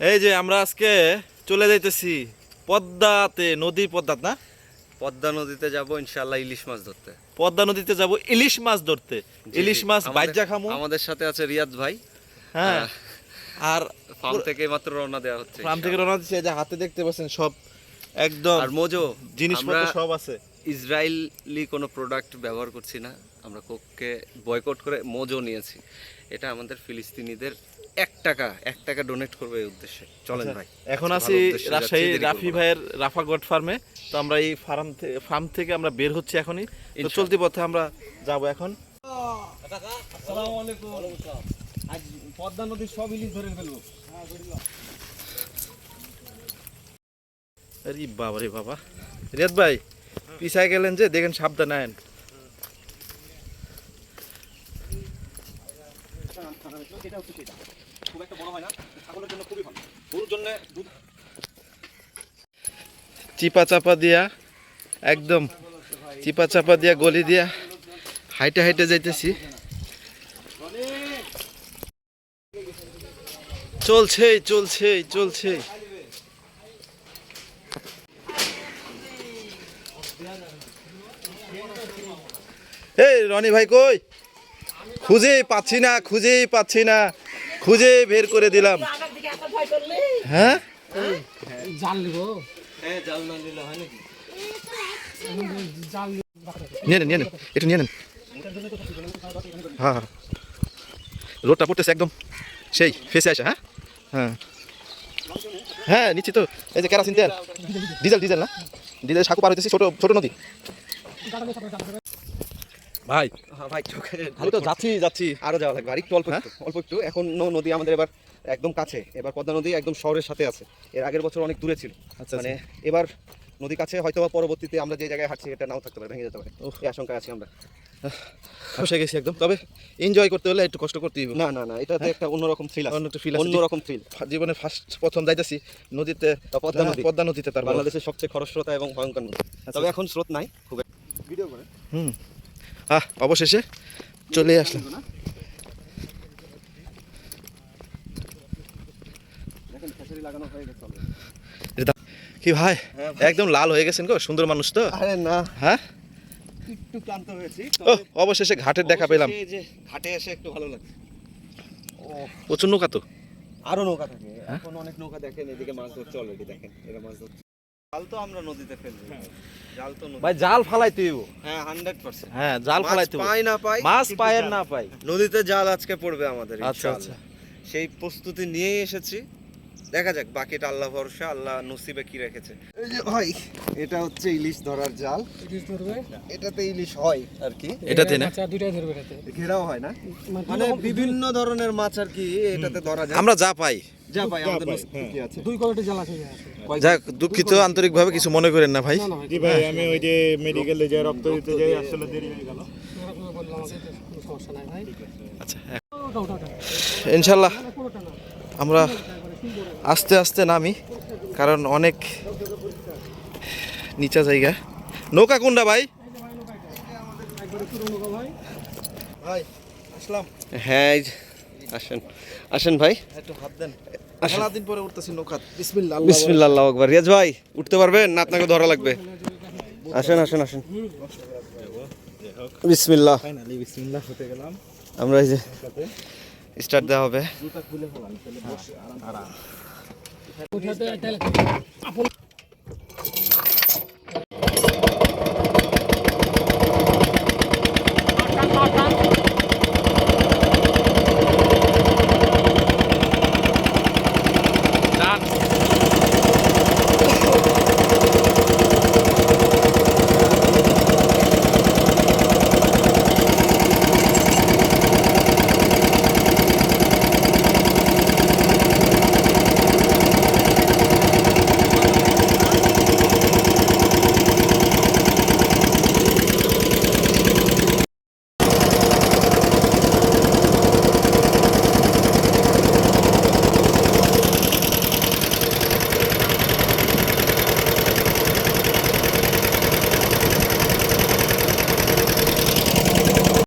এই যে আমরা আজকে চলে যাইতেছি পদ্মাতে নদী পদ্মা না? পদ্মা নদীতে যাব ইনশাল্লাহ ইলিশ মাছ ধরতে। পদ্মা নদীতে যাব ইলিশ মাছ ধরতে। ইলিশ মাছ বাইজা খামু। আমাদের সাথে আছে রিয়াদ ভাই। হ্যাঁ। আর ফার্ম থেকে মাত্র রওনা দেওয়া হচ্ছে ফার্ম থেকে রওনা দিচ্ছে যে হাতে দেখতে পাচ্ছেন সব একদম আর মোজো। জিনিসপত্র সব আছে। ইসরায়েলি কোনো প্রোডাক্ট ব্যবহার করছি না। আমরা কোককে বয়কট করে মোজো নিয়েছি। এটা আমাদের ফিলিস্তিনিদের এক টাকা এক টাকা ডোনেট করবে এই উদ্দেশ্যে। চলেন ভাই এখন আছি রাজশাহী রাফি ভাইয়ের রাফা গোট ফার্মে। তো আমরা এই ফার্ম ফার্ম থেকে আমরা বের হচ্ছি এখনই। তো চলতি পথে আমরা যাব এখন। পদ্মা নদীর সব ইলিশ ধরে ফেলব। আরে বাবা রে বাবা। রিয়াদ ভাই পিছায় গেলেন যে, দেখেন সাবধান আয়েন। চিপা চাপা দিয়া, একদম চিপা চাপা দিয়া গলি দিয়া হাইটে হাইটে যাইতেছি। চলছে চলছে চলছে এই রনি ভাই কই? খুঁজেই পাচ্ছি না, খুঁজেই পাচ্ছি না। খুঁজে বের করে দিলাম। হ্যাঁ? নিয়ে নেন নিয়ে নেন একটু নিয়ে নেন হ্যাঁ হ্যাঁ। রোডটা পড়তেছে একদম। সেই, ফেসে আসে হ্যাঁ? হ্যাঁ। হ্যাঁ নিচ্ছি তো এই যে কেরাসিন তেল। ডিজেল ডিজেল না? ডিজেল সাঁকু পার হইতেছি, ছোট ছোট নদী। ভাই। হ্যাঁ ভাই চোখে আমি তো যাচ্ছি যাচ্ছি। আরও যাওয়া লাগবে আর একটু অল্প হ্যাঁ? একটু অল্প একটু। এখন নদী আমাদের এবার একদম কাছে এবার পদ্মা নদী একদম শহরের সাথে আছে। এর আগের বছর অনেক দূরে ছিল। আচ্ছা মানে এবার নদী কাছে হয়তো বা পরবর্তীতে আমরা যে জায়গায় হাঁটছি এটা নাও থাকতে পারে ভেঙে যেতে পারে। এই আশঙ্কায় আছি আমরা। ফসে গেছি একদম। তবে এনজয় করতে হলে একটু কষ্ট করতেই হবে। না না না এটাতে একটা অন্যরকম থ্রিল আছে। একটু আছে। অন্যরকম থ্রিল জীবনে ফার্স্ট প্রথম যাইতেছি নদীতে পদ্মা হ্যাঁ, নদী। পদ্মা নদীতে তার বাংলাদেশের সবচেয়ে খরস্রোতা এবং ভয়ঙ্কর নদী। তবে এখন স্রোত নাই খুব ভিডিও করে হুম। হ্যাঁ অবশেষে চলে আসলাম। হয়ে। কি ভাই? হ্যাঁ একদম লাল হয়ে গেছেন গো সুন্দর মানুষ তো। আরে না। হ্যাঁ? একটু ক্লান্ত হয়েছি অবশেষে ঘাটের দেখা পেলাম। যে ঘাটে এসে একটু ভালো লাগছে। ও প্রচুর নৌকা তো। আরও নৌকা থাকে। এখন অনেক নৌকা দেখেন এদিকে মাছ ধরছে অলরেডি দেখেন। এরা মাছ ধরছে। জাল তো আমরা নদীতে ফেলব। জাল তো ভাই জাল ফালাইতে হইব। হ্যাঁ হান্ড্রেড পার্সেন্ট হ্যাঁ জাল ফালাইতে হইব। পাই না পাই মাছ পায়ের না পাই। নদীতে জাল আজকে পড়বে আমাদের আচ্ছা, ইনশাআল্লাহ। সেই প্রস্তুতি নিয়েই এসেছি। দেখা যাক বাকিটা আল্লাহ ভরসা আল্লাহ নসিবে কি রেখেছে। এই যে ভাই এটা হচ্ছে ইলিশ ধরার জাল। ইলিশ ধরবে? এটাতে ইলিশ হয় আর কি। এটাতে না? দুইটাই ধরবে এটাতে। ঘেরাও হয় না। মানে মানে বিভিন্ন ধরনের মাছ আর কি এটাতে ধরা যায়। আমরা যা পাই। যা ভাই আমাদের আছে। দুই কোয়ালিটি জাল আছে। যাক দুঃখিত আন্তরিকভাবে কিছু মনে করেন না ভাই। ভাই জি ভাই আমি ওই যে মেডিকেলে যে রক্ত দিতে যাই আসলে দেরি হয়ে গেল। এরকম বললাম আমাকে কোনো সমস্যা নাই ভাই। আচ্ছা ইনশাল্লাহ। আমরা আস্তে আস্তে নামি কারণ অনেক নিচা জায়গা। নৌকা কোনটা ভাই? হ্যাঁ আসেন আসেন ভাই। একটু হাত দেন। সারাদিন পরে উঠতেছি নৌকা বিসমিল্লাহ বিসমিল্লাহ আল্লাহু আকবার। রিয়াজ ভাই উঠতে পারবেন না আপনাকে ধরা লাগবে? আসেন আসেন আসেন। বিসমিল্লাহ। ফাইনালি বিসমিল্লাহ হতে গেলাম। আমরা এই যে স্টার্ট দেওয়া হবে।